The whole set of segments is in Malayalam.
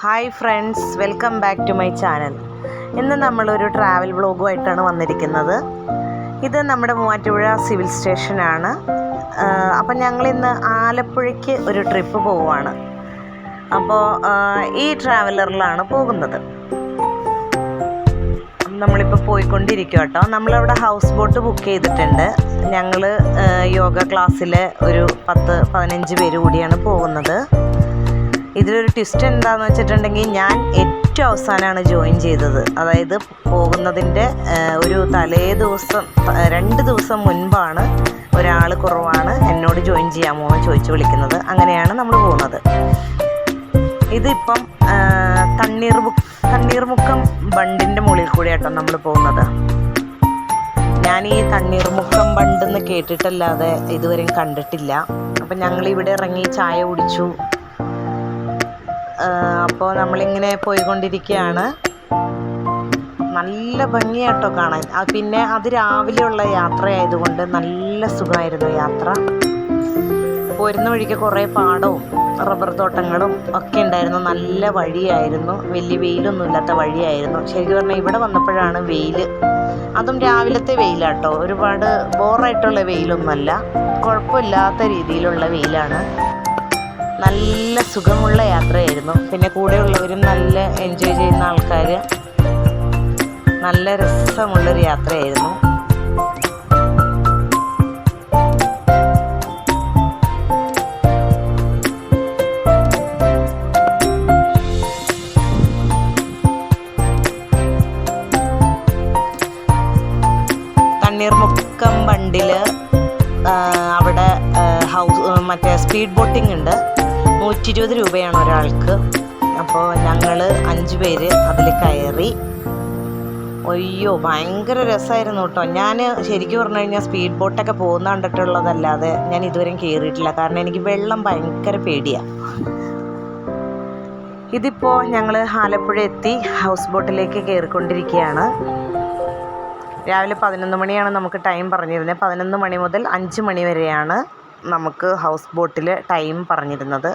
Hi friends welcome back to my channel ഇന്ന് നമ്മളൊരു ട്രാവൽ വ്ളോഗുമായിട്ടാണ് വന്നിരിക്കുന്നത്. ഇത് നമ്മുടെ മൂവാറ്റുപുഴ സിവിൽ സ്റ്റേഷനാണ് അപ്പം ഞങ്ങളിന്ന് ആലപ്പുഴയ്ക്ക് ഒരു ട്രിപ്പ് പോവുകയാണ്. അപ്പോൾ ഈ ട്രാവലറിലാണ് പോകുന്നത്. നമ്മളിപ്പോൾ പോയിക്കൊണ്ടിരിക്കും കേട്ടോ നമ്മളവിടെ ഹൗസ് ബോട്ട് ബുക്ക് ചെയ്തിട്ടുണ്ട്. ഞങ്ങൾ യോഗ ക്ലാസ്സിലെ ഒരു പത്ത് പതിനഞ്ച് പേര് കൂടിയാണ് പോകുന്നത്. ഇതിലൊരു ട്വിസ്റ്റ് എന്താന്ന് വെച്ചിട്ടുണ്ടെങ്കിൽ ഞാൻ ഏറ്റവും അവസാനമാണ് ജോയിൻ ചെയ്തത്. അതായത് പോകുന്നതിന്റെ ഒരു തലേ ദിവസം രണ്ട് ദിവസം മുൻപാണ് ഒരാൾ കുറവാണ് എന്നോട് ജോയിൻ ചെയ്യാമോ എന്ന് ചോദിച്ചു വിളിക്കുന്നത്. അങ്ങനെയാണ് നമ്മൾ പോകുന്നത്. ഇതിപ്പം തണ്ണീർ തണ്ണീർമുക്കം ബണ്ടിന്റെ മുകളിൽ കൂടിയാട്ടോ നമ്മൾ പോകുന്നത്. ഞാൻ ഈ തണ്ണീർമുക്കം ബണ്ടെന്ന് കേട്ടിട്ടല്ലാതെ ഇതുവരെയും കണ്ടിട്ടില്ല. അപ്പം ഞങ്ങൾ ഇവിടെ ഇറങ്ങി ചായ കുടിച്ചു. അപ്പോൾ നമ്മളിങ്ങനെ പോയിക്കൊണ്ടിരിക്കുകയാണ് നല്ല ഭംഗിയാട്ടോ കാണാൻ. പിന്നെ അത് രാവിലെയുള്ള യാത്രയായതുകൊണ്ട് നല്ല സുഖമായിരുന്നു യാത്ര. പോരുന്ന വഴിക്ക് കുറേ പാടവും റബ്ബർ തോട്ടങ്ങളും ഒക്കെ ഉണ്ടായിരുന്നു. നല്ല വഴിയായിരുന്നു. വലിയ വെയിലൊന്നും ഇല്ലാത്ത വഴിയായിരുന്നു. ശരിക്കും പറഞ്ഞാൽ ഇവിടെ വന്നപ്പോഴാണ് വെയിൽ അതും രാവിലത്തെ വെയിലാട്ടോ. ഒരുപാട് ബോറായിട്ടുള്ള വെയിലൊന്നുമല്ല. കുഴപ്പമില്ലാത്ത രീതിയിലുള്ള വെയിലാണ്. നല്ല സുഖമുള്ള യാത്രയായിരുന്നു. പിന്നെ കൂടെയുള്ളവരും നല്ല എൻജോയ് ചെയ്യുന്ന ആൾക്കാർ നല്ല രസമുള്ളൊരു യാത്രയായിരുന്നു. തണ്ണീർമുക്കം ബണ്ടിൽ അവിടെ ഹൗസ് മറ്റേ സ്പീഡ് ബോട്ടിംഗ് ഉണ്ട്. നൂറ്റി ഇരുപത് രൂപയാണ് ഒരാൾക്ക്. അപ്പോൾ ഞങ്ങൾ അഞ്ച് പേര് അതിൽ കയറി. അയ്യോ ഭയങ്കര രസമായിരുന്നു കേട്ടോ. ഞാൻ ശരിക്കും പറഞ്ഞു കഴിഞ്ഞാൽ സ്പീഡ് ബോട്ടൊക്കെ പോകുന്ന കണ്ടിട്ടുള്ളതല്ലാതെ ഞാൻ ഇതുവരെ കയറിയിട്ടില്ല കാരണം എനിക്ക് വെള്ളം ഭയങ്കര പേടിയാണ് ഇതിപ്പോൾ ഞങ്ങൾ ആലപ്പുഴ എത്തി. ഹൗസ് ബോട്ടിലേക്ക് കയറിക്കൊണ്ടിരിക്കുകയാണ് രാവിലെ പതിനൊന്ന് മണിയാണ് നമുക്ക് ടൈം പറഞ്ഞിരുന്നത്. പതിനൊന്ന് മണി മുതൽ അഞ്ച് മണി വരെയാണ് നമുക്ക് ഹൗസ് ബോട്ടിൽ ടൈം പറഞ്ഞിരുന്നത്.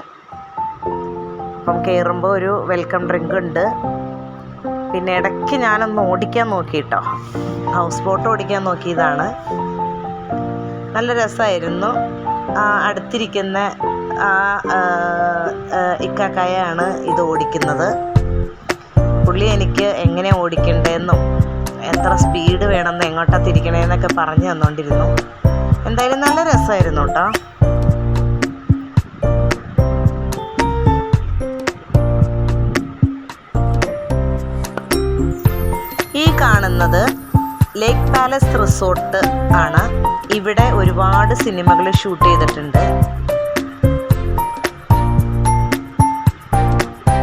അപ്പം കയറുമ്പോൾ ഒരു വെൽക്കം ഡ്രിങ്ക് ഉണ്ട്. പിന്നെ ഇടയ്ക്ക് ഞാനൊന്ന് ഓടിക്കാൻ നോക്കിയിട്ടോ ഹൗസ് ബോട്ട് ഓടിക്കാൻ നോക്കിയതാണ്. നല്ല രസമായിരുന്നു അടുത്തിരിക്കുന്ന ആ ഇക്കാക്കായാണ് ഇത് ഓടിക്കുന്നത്. പുള്ളി എനിക്ക് എങ്ങനെ ഓടിക്കണ്ടേന്നും എത്ര സ്പീഡ് വേണമെന്ന് എങ്ങോട്ടാ തിരിക്കണേന്നൊക്കെ പറഞ്ഞു തന്നുകൊണ്ടിരുന്നു എന്തായാലും നല്ല രസമായിരുന്നു കേട്ടോ. കാണുന്നത് ലേക്ക് പാലസ് റിസോർട്ട് ആണ്. ഇവിടെ ഒരുപാട് സിനിമകൾ ഷൂട്ട് ചെയ്തിട്ടുണ്ട്.